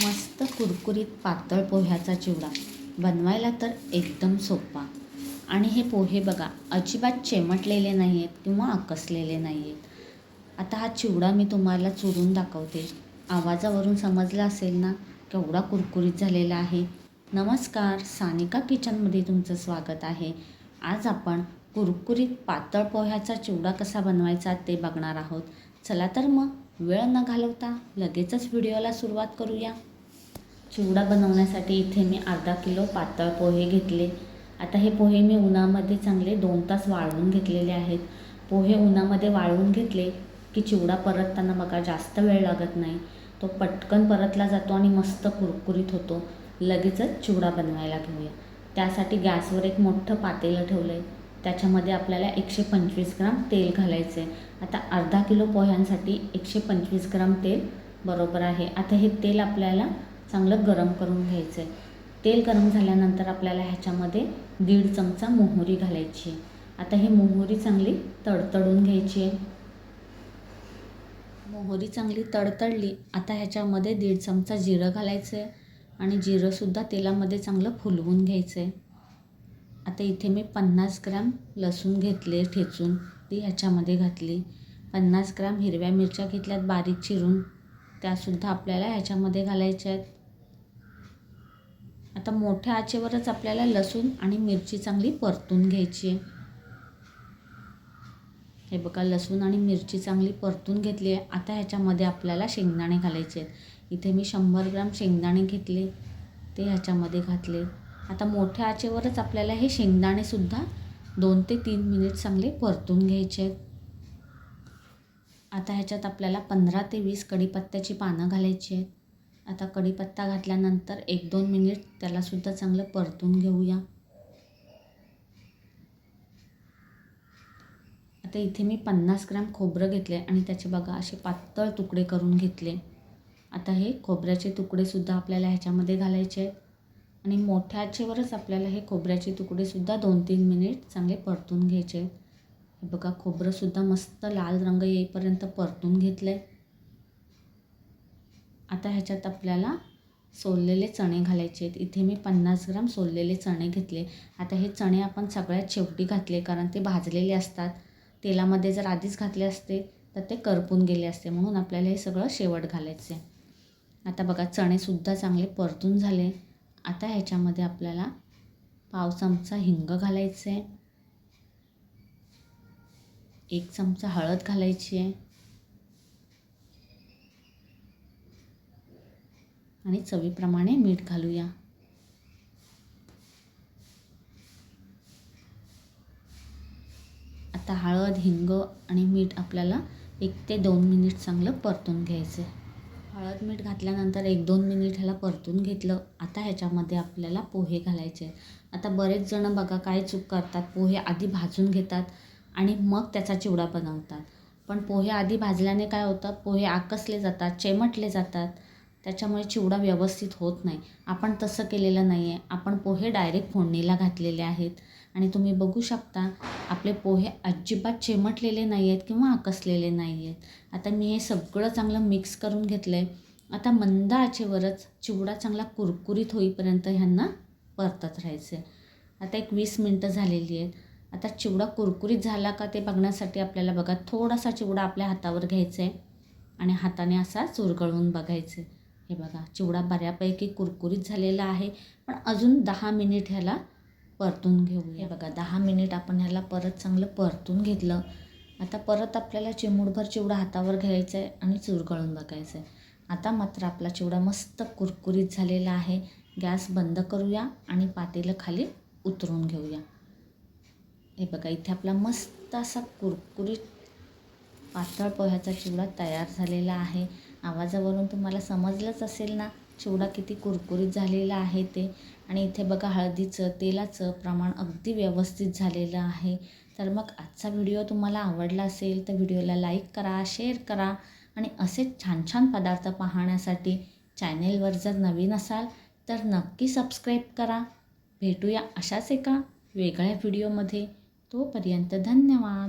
मस्त कुरकुरीत पातळ पोह्याचा चिवडा. बनवायला तर एकदम सोपा. आणि हे पोहे बघा अजिबात चेमटलेले नाही आहेत किंवा आकसलेले नाही आहेत आता हा चिवडा मी तुम्हाला चुरून दाखवते. आवाजावरून समजला असेल ना केवढा कुरकुरीत झालेला आहे. नमस्कार सानिका किचनमध्ये तुमचं स्वागत आहे. आज आपण कुरकुरीत पातळ पोह्याचा चिवडा कसा बनवायचा ते बघणार आहोत. चला तर मग वेळ न घालवता लगेचच व्हिडिओला सुरुवात करूया. चिवडा बनवण्यासाठी इथे मी अर्धा किलो पातळ पोहे घेतले. आता हे पोहे मी उन्हामध्ये चांगले दोन तास वाळवून घेतलेले आहेत. पोहे उन्हामध्ये वाळवून घेतले की चिवडा परतताना बघा जास्त वेळ लागत नाही. तो पटकन परतला जातो आणि मस्त कुरकुरीत होतो. लगेचच चिवडा बनवायला घेऊया. त्यासाठी गॅसवर एक मोठं पातेलं ठेवलं आहे त्याच्यामध्ये आपल्याला एकशे पंचवीस ग्राम तेल घालायचं आहे आता अर्धा किलो पोह्यांसाठी एकशे पंचवीस ग्राम तेल बरोबर आहे. आता हे तेल आपल्याला चांगलं गरम करून घ्यायचं आहे तेल गरम झाल्यानंतर आपल्याला ह्याच्यामध्ये दीड चमचा मोहरी घालायची आहे. आता ही मोहरी चांगली तडतडून घ्यायची आहे. मोहरी चांगली तडतडली आता ह्याच्यामध्ये दीड चमचा जिरं घालायचं आहे आणि जिरंसुद्धा तेलामध्ये चांगलं फुलवून घ्यायचं आहे आता इथे मी पन्नास ग्राम लसूण घेतले ठेचून. ती ह्याच्यामध्ये घातली. पन्नास ग्राम हिरव्या मिरच्या घेतल्यात बारीक चिरून. त्यासुद्धा आपल्याला ह्याच्यामध्ये घालायच्या आहेत. आता मोठ्या आचेवरच आपल्याला लसूण आणि मिरची चांगली परतून घ्यायची आहे. हे बघा लसूण आणि मिरची चांगली परतून घेतली आहे. आता ह्याच्यामध्ये आपल्याला शेंगदाणे घालायचे आहेत. इथे मी शंभर ग्राम शेंगदाणे घेतले. ते ह्याच्यामध्ये घातले. आता मोठ्या आचेवरच आपल्याला हे शेंगदाणेसुद्धा दोन ते तीन मिनिट चांगले परतून घ्यायचे आहेत. आता ह्याच्यात आपल्याला पंधरा ते वीस कढीपत्त्याची पानं घालायची आहेत. आता कढीपत्ता घातल्यानंतर एक दोन मिनिट त्यालासुद्धा चांगलं परतून घेऊया. आता इथे मी पन्नास ग्रॅम खोबरं घेतले आणि त्याचे बघा असे पातळ तुकडे करून घेतले. आता हे खोबऱ्याचे तुकडेसुद्धा आपल्याला ह्याच्यामध्ये घालायचे आहेत. आणि मोठ्या आचेवरच आपल्याला हे खोबऱ्याचे तुकडेसुद्धा दोन तीन मिनिट चांगले परतून घ्यायचे. हे बघा खोबरंसुद्धा मस्त लाल रंग येईपर्यंत परतून घेतलं आहे आता ह्याच्यात आपल्याला सोललेले चणे घालायचे आहेत. इथे मी पन्नास ग्राम सोललेले चणे घेतले. आता हे चणे आपण सगळ्यात शेवटी घातले कारण ते भाजलेले असतात. तेलामध्ये जर आधीच घातले असते तर ते करपून गेले असते. म्हणून आपल्याला हे सगळं शेवट घालायचं आहे आता बघा चणेसुद्धा चांगले परतून झाले. आता ह्याच्यामध्ये आपल्याला पाव चमचा हिंग घालायचं आहे. एक चमचा हळद घालायची आहे. आणि चवीप्रमाणे मीठ घालूया. आता हळद हिंग आणि मीठ आपल्याला एक ते दोन मिनिट चांगलं परतून घ्यायचं आहे हळद मीठ घातल्यानंतर एक दोन मिनिट ह्याला परतून घेतलं. आता ह्याच्यामध्ये आपल्याला पोहे घालायचे आता बरेच जणं बघा काय चूक करतात. पोहे आधी भाजून घेतात आणि मग त्याचा चिवडा बनवतात. पण पोहे आधी भाजल्याने काय होतं? पोहे आकसले जातात चेमटले जातात. त्याच्यामुळे चिवडा व्यवस्थित होत नाही. आपण तसं केलेलं नाही आहे आपण पोहे डायरेक्ट फोडणीला घातलेले आहेत. आणि तुम्ही बघू शकता आपले पोहे अजिबात चिमटलेले नाही आहेत किंवा आकसलेले नाही आहेत आता मी हे सगळं चांगलं मिक्स करून घेतलं आहे आता मंद आचेवरच चिवडा चांगला कुरकुरीत होईपर्यंत ह्यांना परतत राहायचं आहे आता एक वीस मिनटं झालेली आहेत. आता चिवडा कुरकुरीत झाला का ते बघण्यासाठी आपल्याला बघा. थोडासा चिवडा आपल्या हातावर घ्यायचा आहे आणि हाताने असा चुरगळून बघायचं आहे हे बघा चिवडा बऱ्यापैकी कुरकुरीत झालेला आहे. पण अजून दहा मिनिट ह्याला परतून घेऊ हे बघा दहा मिनिट आपण ह्याला परत चांगलं परतून घेतलं. आता परत आपल्याला चिमूटभर चिवडा हातावर घ्यायचा आहे आणि चुरगळून बघायचं आहे. आता मात्र आपला चिवडा मस्त कुरकुरीत झालेला आहे. गॅस बंद करूया आणि पातेलं खाली उतरून घेऊया. हे बघा इथे आपला मस्त असा कुरकुरीत पातळ पोह्याचा चिवडा तयार झालेला आहे. आवाजावरून तुम्हाला समजलंच असेल ना चिवडा किती कुरकुरीत झालेला आहे ते. आणि इथे बघा हळदीचं तेलाचं प्रमाण अगदी व्यवस्थित झालेलं आहे. तर मग आजचा व्हिडिओ तुम्हाला आवडला असेल तर व्हिडिओला लाईक करा शेअर करा आणि असेच छान छान पदार्थ पाहण्यासाठी चॅनेलवर जर नवीन असाल तर नक्की सबस्क्राईब करा. भेटूया अशाच एका वेगळ्या व्हिडिओमध्ये. तोपर्यंत धन्यवाद.